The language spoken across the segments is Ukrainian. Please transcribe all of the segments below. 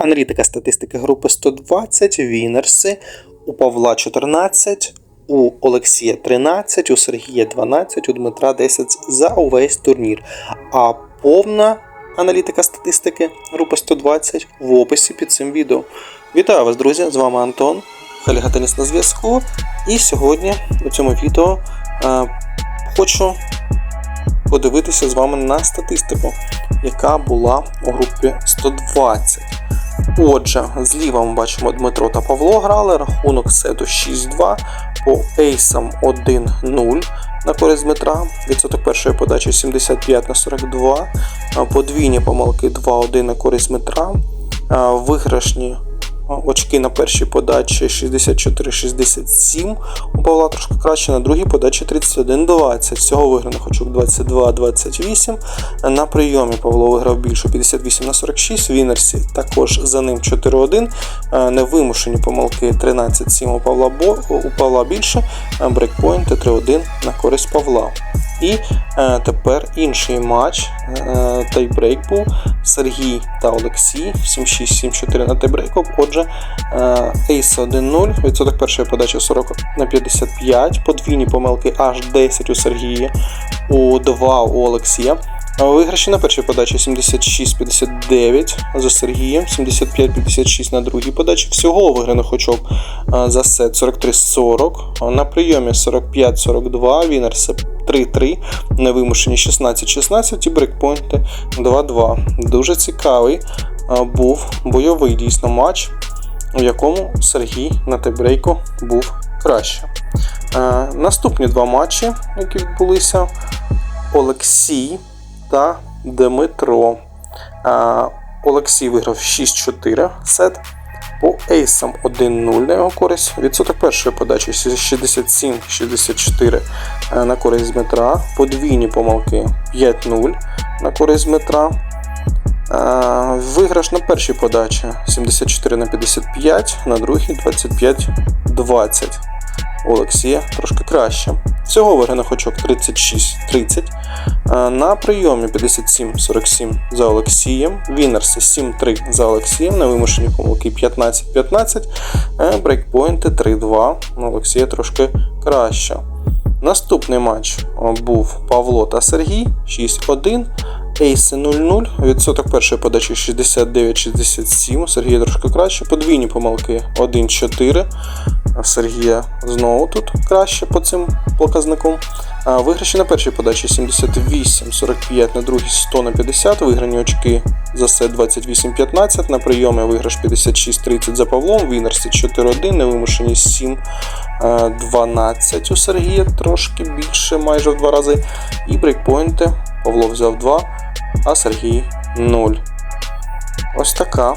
Аналітика статистики групи 120, Вінерси, у Павла 14, у Олексія 13, у Сергія 12, у Дмитра 10 за увесь турнір. А повна аналітика статистики групи 120 в описі під цим відео. Вітаю вас, друзі! З вами Антон, Хельга Теніс на зв'язку. І сьогодні у цьому відео е, хочу подивитися з вами на статистику, яка була у групі 120. Отже, зліва ми бачимо Дмитро та Павло грали, рахунок сету 6-2, по ейсам 1-0 на користь Дмитра, відсоток першої подачі 75 на 42, подвійні помилки 2-1 на користь Дмитра, виграшні очки на першій подачі 64-67, у Павла трошки краще, на другій подачі 31-20, всього виграних очок 22-28, на прийомі Павло виграв більше 58 на 46, в Вінерсі також за ним 4-1, невимушені помилки 13-7 у Павла, Бо, у Павла більше, брейкпойнти 3-1 на користь Павла. І е, тепер інший матч. Е, тайбрейк був Сергій та Олексій 7-6-7-4 на тайбрейку. Отже, е, Ейс 1-0, відсоток першої подачі 40 на 55, подвійні помилки аж 10 у Сергія, у 2 у Олексія. Виграші на першій подачі 76-59 за Сергієм, 75-56 на другій подачі. Всього виграних очок за сет 43-40. На прийомі 45-42, Вінерси 3-3, невимушені 16-16 і брейкпойнти 2-2. Дуже цікавий був бойовий дійсно матч, у якому Сергій на тайбрейку був краще. Наступні два матчі, які відбулися, Олексій та Дмитро. Олексій виграв 6-4 сет. По ейсам 1-0 на його користь. Відсоток першої подачі 67-64 на користь Дмитра. Подвійні помилки 5-0 на користь Дмитра. Виграш на першій подачі 74 на 55, на другій 25-20. Олексія трошки краще. Всього очок 36-30. На прийомі 57-47 за Олексієм. Вінерси 7-3 за Олексієм. На вимушені помилки 15-15. Брейкпойнти 3-2. Олексія трошки краще. Наступний матч був Павло та Сергій 6-1. Ейси 0-0, відсоток першої подачі 69-67, Сергія трошки краще, подвійні помилки 1-4. Сергія знову тут краще по цим показникам. Виграші на першій подачі 78-45, на другій 100 на 50, виграні очки за сет 28-15, на прийомі виграш 56-30 за Павлом, Вінерсі 4-1, невимушені 7-12 у Сергія, трошки більше, майже в два рази. І брейкпойнти Павло взяв 2, а Сергій 0. Ось така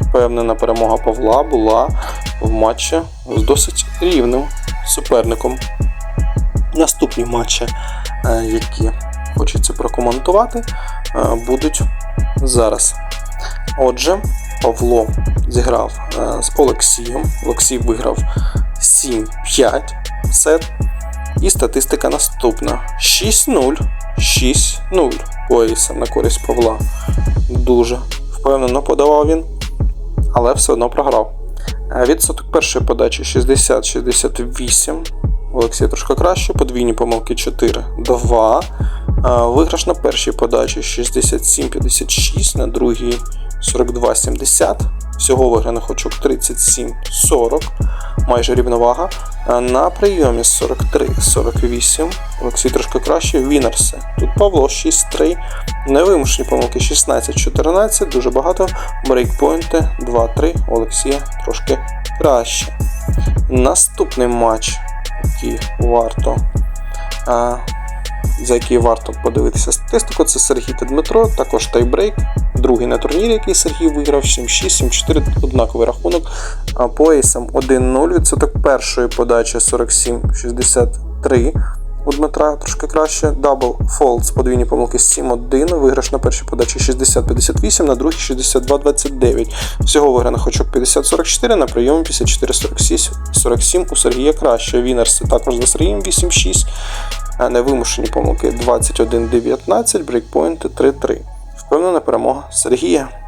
впевнена перемога Павла була в матчі з досить рівним суперником. Наступні матчі, е, які хочеться прокоментувати, е, будуть зараз. Отже, Павло зіграв е, з Олексієм. Олексій виграв 7-5 сет. І статистика наступна: 6-0, 6-0 поясом на користь Павла. Дуже впевнено подавав він, але все одно програв. Відсоток першої подачі 60-68. Олексій трошки краще, подвійні помилки 4, 2. Виграш на першій подачі 67-56, на другій 42-70. Всього виграних очок 37-40, майже рівновага. На прийомі 43-48. Олексій трошки краще. Вінерси. Тут Павло 6-3. Невимушені помилки 16-14, дуже багато. Брейкпойнти 2-3. Олексія трошки краще. Наступний матч, який варто. За який варто подивитися статистику, це Сергій та Дмитро, також тайбрейк. Другий на турнірі, який Сергій виграв 7-6, 7-4, однаковий рахунок. А по ейсам 1-0, відсоток першої подачі 47-63 у Дмитра трошки краще. Дабл фолд з подвійні помилки 7-1. Виграш на першій подачі 60-58, на другій 62-29. Всього виграних очок 50-44, на прийомі 54-47 у Сергія краще. Вінерси також за Сергієм 8-6. Невимушені помилки 21-19, брейкпоінти 3-3. Впевнена перемога Сергія.